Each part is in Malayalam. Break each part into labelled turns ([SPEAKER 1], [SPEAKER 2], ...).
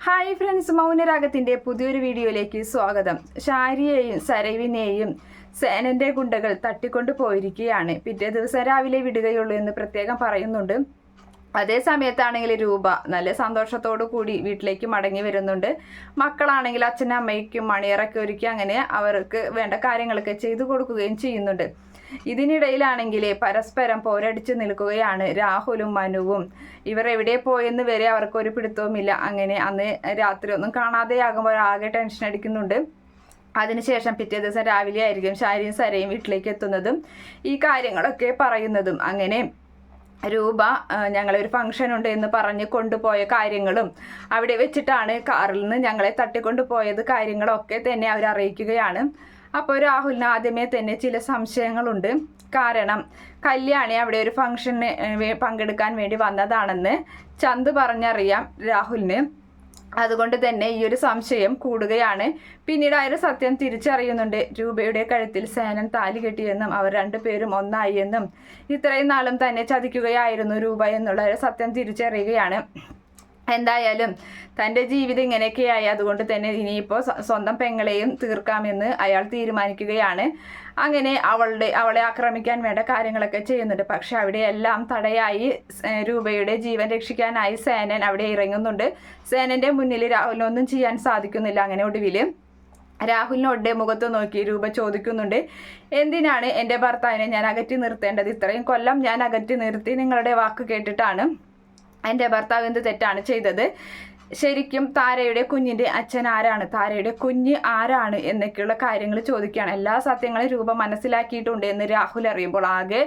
[SPEAKER 1] ഹായ് ഫ്രണ്ട്സ് മൗനരാഗത്തിന്റെ പുതിയൊരു വീഡിയോയിലേക്ക് സ്വാഗതം. ഷാരിയെയും സരവിനെയും സേനന്റെ ഗുണ്ടകൾ തട്ടിക്കൊണ്ടു പോയിരിക്കുകയാണ് പിറ്റേ ദിവസം രാവിലെ വിടുകയുള്ളൂ എന്ന് പ്രത്യേകം പറയുന്നുണ്ട്. അതേ സമയത്താണെങ്കിൽ രൂപ നല്ല സന്തോഷത്തോടു കൂടി വീട്ടിലേക്ക് മടങ്ങി വരുന്നുണ്ട്. മക്കളാണെങ്കിൽ അച്ഛനും അമ്മയ്ക്കും മണിയറൊക്കെ ഒരുക്കി അങ്ങനെ അവർക്ക് വേണ്ട കാര്യങ്ങളൊക്കെ ചെയ്തു കൊടുക്കുകയും ചെയ്യുന്നുണ്ട്. ഇതിനിടയിലാണെങ്കിൽ പരസ്പരം പോരടിച്ച് നിൽക്കുകയാണ് രാഹുലും മനുവും. ഇവർ എവിടെ പോയെന്ന് വരെ അവർക്ക് ഒരു പിടുത്തവുമില്ല. അങ്ങനെ അന്ന് രാത്രി ഒന്നും കാണാതെയാകുമ്പോൾ ആകെ ടെൻഷൻ അടിക്കുന്നുണ്ട്. അതിനുശേഷം പിറ്റേ ദിവസം രാവിലെ ആയിരിക്കും ഷാരിയും സരയും വീട്ടിലേക്ക് എത്തുന്നതും ഈ കാര്യങ്ങളൊക്കെ പറയുന്നതും. അങ്ങനെ രൂപ ഞങ്ങളൊരു ഫംഗ്ഷൻ ഉണ്ട് എന്ന് പറഞ്ഞ് കൊണ്ടുപോയ കാര്യങ്ങളും അവിടെ വെച്ചിട്ടാണ് കാറിൽ നിന്ന് ഞങ്ങളെ തട്ടിക്കൊണ്ടുപോയത്. കാര്യങ്ങളൊക്കെ തന്നെ അവർ അറിയിക്കുകയാണ്. അപ്പോൾ രാഹുലിന് ആദ്യമേ തന്നെ ചില സംശയങ്ങളുണ്ട്. കാരണം കല്യാണി അവിടെ ഒരു ഫംഗ്ഷന് പങ്കെടുക്കാൻ വേണ്ടി വന്നതാണെന്ന് ചന്ത് പറഞ്ഞറിയാം രാഹുലിന്. അതുകൊണ്ട് തന്നെ ഈ ഒരു സംശയം കൂടുകയാണ്. പിന്നീട് ആ സത്യം തിരിച്ചറിയുന്നുണ്ട്. രൂപയുടെ കഴുത്തിൽ സേനൻ താലി കെട്ടിയെന്നും അവർ രണ്ടുപേരും ഒന്നായി എന്നും ഇത്രയും നാളും തന്നെ ചതിക്കുകയായിരുന്നു രൂപ എന്നുള്ള സത്യം തിരിച്ചറിയുകയാണ്. എന്തായാലും തന്റെ ജീവിതം ഇങ്ങനെയൊക്കെയായി. അതുകൊണ്ട് തന്നെ ഇനിയിപ്പോൾ സ്വ- സ്വന്തം പെങ്ങളെയും തീർക്കാമെന്ന് അയാൾ തീരുമാനിക്കുകയാണ്. അങ്ങനെ അവളുടെ അവളെ ആക്രമിക്കാൻ വേണ്ട കാര്യങ്ങളൊക്കെ ചെയ്യുന്നുണ്ട്. പക്ഷെ അവിടെയെല്ലാം തടയായി. രൂപയുടെ ജീവൻ രക്ഷിക്കാനായി സേനൻ അവിടെ ഇറങ്ങുന്നുണ്ട്. സേനന്റെ മുന്നിൽ രാഹുലിനൊന്നും ചെയ്യാൻ സാധിക്കുന്നില്ല അങ്ങനെ ഒടുവിൽ രാഹുലിനോടെ മുഖത്ത് നോക്കി രൂപ ചോദിക്കുന്നുണ്ട്. എന്തിനാണ് എന്റെ ഭർത്താവിനെ ഞാൻ അകറ്റി നിർത്തേണ്ടത്? ഇത്രയും കൊല്ലം ഞാൻ അകറ്റി നിർത്തി നിങ്ങളുടെ വാക്ക് കേട്ടിട്ടാണ്. എന്റെ ഭർത്താവ് എന്ത് തെറ്റാണ് ചെയ്തത്? ശരിക്കും താരയുടെ കുഞ്ഞിന്റെ അച്ഛൻ ആരാണ്? താരയുടെ കുഞ്ഞ് ആരാണ്? എന്നൊക്കെയുള്ള കാര്യങ്ങൾ ചോദിക്കുകയാണ്. എല്ലാ സത്യങ്ങളും രൂപ മനസ്സിലാക്കിയിട്ടുണ്ട് എന്ന് രാഹുൽ അറിയുമ്പോൾ ആകെ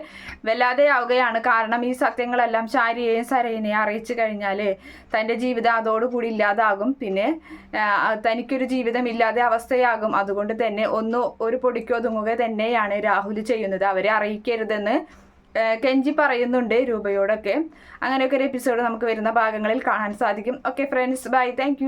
[SPEAKER 1] വല്ലാതെയാവുകയാണ്. കാരണം ഈ സത്യങ്ങളെല്ലാം ശാരിയെയും സരയിനെയും അറിയിച്ചു കഴിഞ്ഞാൽ തന്റെ ജീവിതം അതോടുകൂടി ഇല്ലാതാകും. പിന്നെ തനിക്കൊരു ജീവിതം ഇല്ലാതെ അവസ്ഥയാകും. അതുകൊണ്ട് തന്നെ ഒന്ന് ഒരു പൊടിക്കൊതുങ്ങുക തന്നെയാണ് രാഹുൽ ചെയ്യുന്നത്. അവരെ അറിയിക്കരുതെന്ന് കെഞ്ചി പറയുന്നുണ്ട് രൂപയോടൊക്കെ. അങ്ങനെയൊക്കെ ഒരു എപ്പിസോഡ് നമുക്ക് വരുന്ന ഭാഗങ്ങളിൽ കാണാൻ സാധിക്കും. Okay friends bye thank